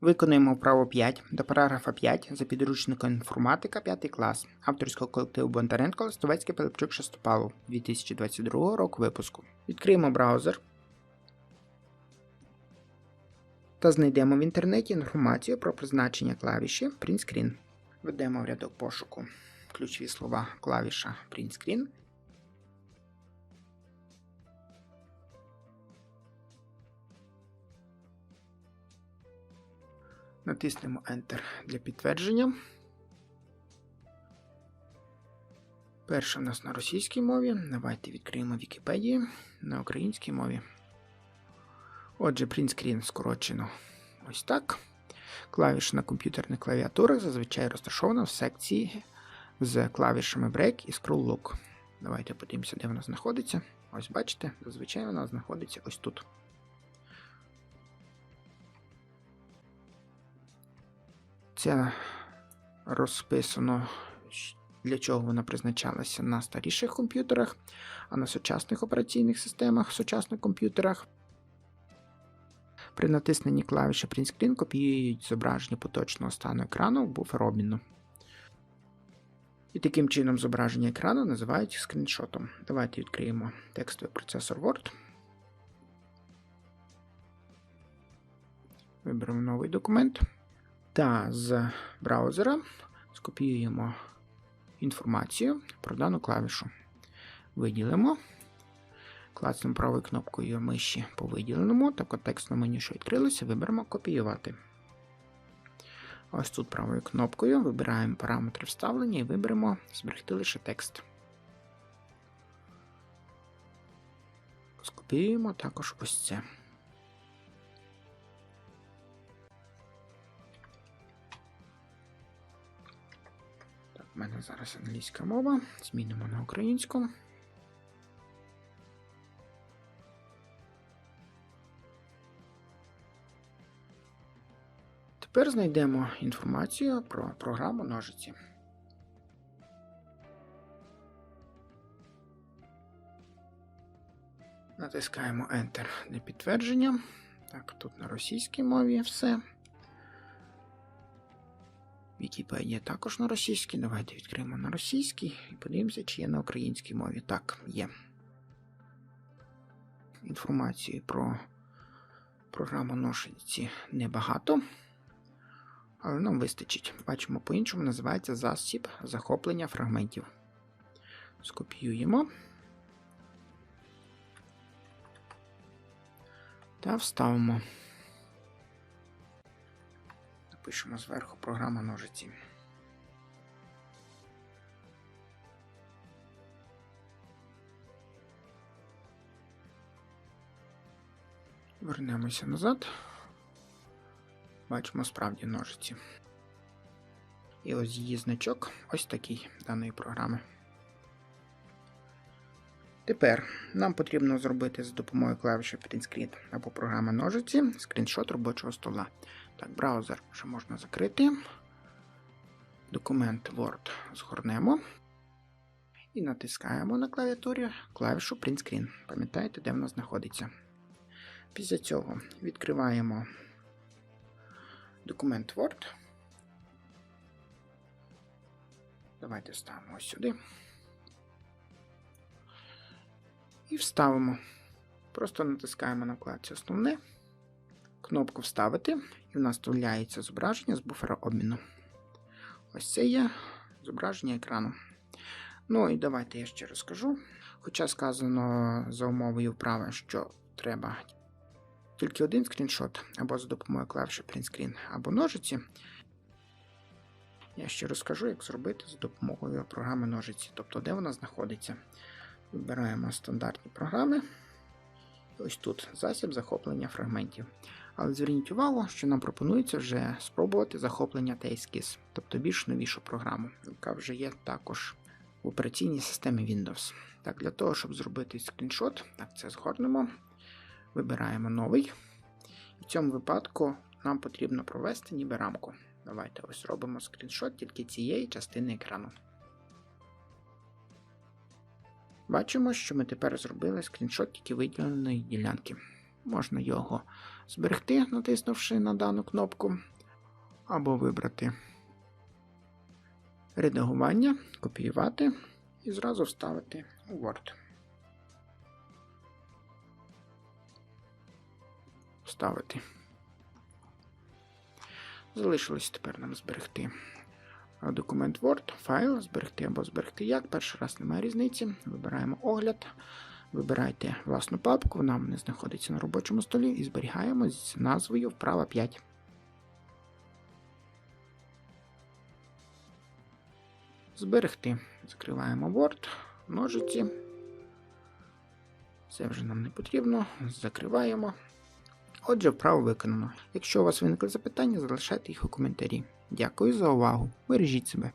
Виконуємо вправо 5 до параграфа 5 за підручником інформатика 5 клас авторського колективу Бондаренко Листовецький Пилипчук Шестопалов 2022 року випуску. Відкриємо браузер та знайдемо в інтернеті інформацію про призначення клавіші Print Screen. Введемо в рядок пошуку ключові слова клавіша Print Screen. Натиснемо Enter для підтвердження. Перше в нас на російській мові. Давайте відкриємо Вікіпедію на українській мові. Отже, принтскрін скорочено ось так. Клавіша на комп'ютерних клавіатурах зазвичай розташована в секції з клавішами Break і Scroll Look. Давайте подивимося, де вона знаходиться. Ось бачите, зазвичай вона знаходиться ось тут. Це розписано, для чого вона призначалася на старіших комп'ютерах, а на сучасних операційних системах, сучасних комп'ютерах. При натисненні клавіші Print Screen копіюють зображення поточного стану екрану в буфер обміну. І таким чином зображення екрану називають скріншотом. Давайте відкриємо текстовий процесор Word. Виберемо новий документ. Та з браузера скопіюємо інформацію про дану клавішу. Виділимо. Клацнемо правою кнопкою миші по виділеному, так от текстне меню, що відкрилося, виберемо копіювати. Ось тут правою кнопкою вибираємо параметри вставлення і виберемо зберегти лише текст. Скопіюємо також ось це. У мене зараз англійська мова. Змінимо на українську. Тепер знайдемо інформацію про програму ножиці. Натискаємо Enter для підтвердження. Так, тут на російській мові все. Вікіпедія також на російській. Давайте відкриємо на російській і подивимося, чи є на українській мові. Так, є. Інформації про програму ножиці небагато але нам вистачить. Бачимо, по-іншому називається засіб захоплення фрагментів. Скопіюємо та вставимо. Напишемо зверху програма ножиці. Вернемося назад бачимо справді ножиці. І ось її значок ось такий даної програми. Тепер нам потрібно зробити за допомогою клавіші Screen або програми ножиці скріншот робочого стола. Так, браузер вже можна закрити. Документ Word згорнемо і натискаємо на клавіатурі клавішу Print Screen. Пам'ятаєте, де вона знаходиться. Після цього відкриваємо документ Word. Давайте вставимо ось сюди. І вставимо. Просто натискаємо на вкладці Основне, кнопку Вставити, і в нас вставляється зображення з буфера обміну. Ось це є зображення екрану. Ну і давайте я ще розкажу. Хоча сказано за умовою вправи, що треба тільки один скріншот, або за допомогою клавіші Print Screen, або ножиці. Я ще розкажу, як зробити за допомогою програми ножиці, тобто де вона знаходиться. Вибираємо стандартні програми. Ось тут засіб захоплення фрагментів. Але зверніть увагу, що нам пропонується вже спробувати захоплення Taskis, тобто більш новішу програму, яка вже є також в операційній системі Windows. Так, Для того, щоб зробити скріншот, так це згорнемо. Вибираємо новий. І В цьому випадку нам потрібно провести ніби рамку. Давайте ось робимо скріншот тільки цієї частини екрану. Бачимо, що ми тепер зробили скріншот тільки виділеної ділянки. Можна його зберегти, натиснувши на дану кнопку, або вибрати редагування, копіювати і зразу вставити у Word. Вставити. Залишилось тепер нам зберегти документ Word, файл, зберегти або зберегти як. Перший раз немає різниці. Вибираємо огляд. Вибирайте власну папку, вона мене знаходиться на робочому столі і зберігаємо з назвою вправа 5. Зберегти. Закриваємо Word, ножиці. Це вже нам не потрібно. Закриваємо. Отже, вправо виконано. Якщо у вас виникли запитання, залишайте їх у коментарі. Дякую за увагу. Бережіть себе.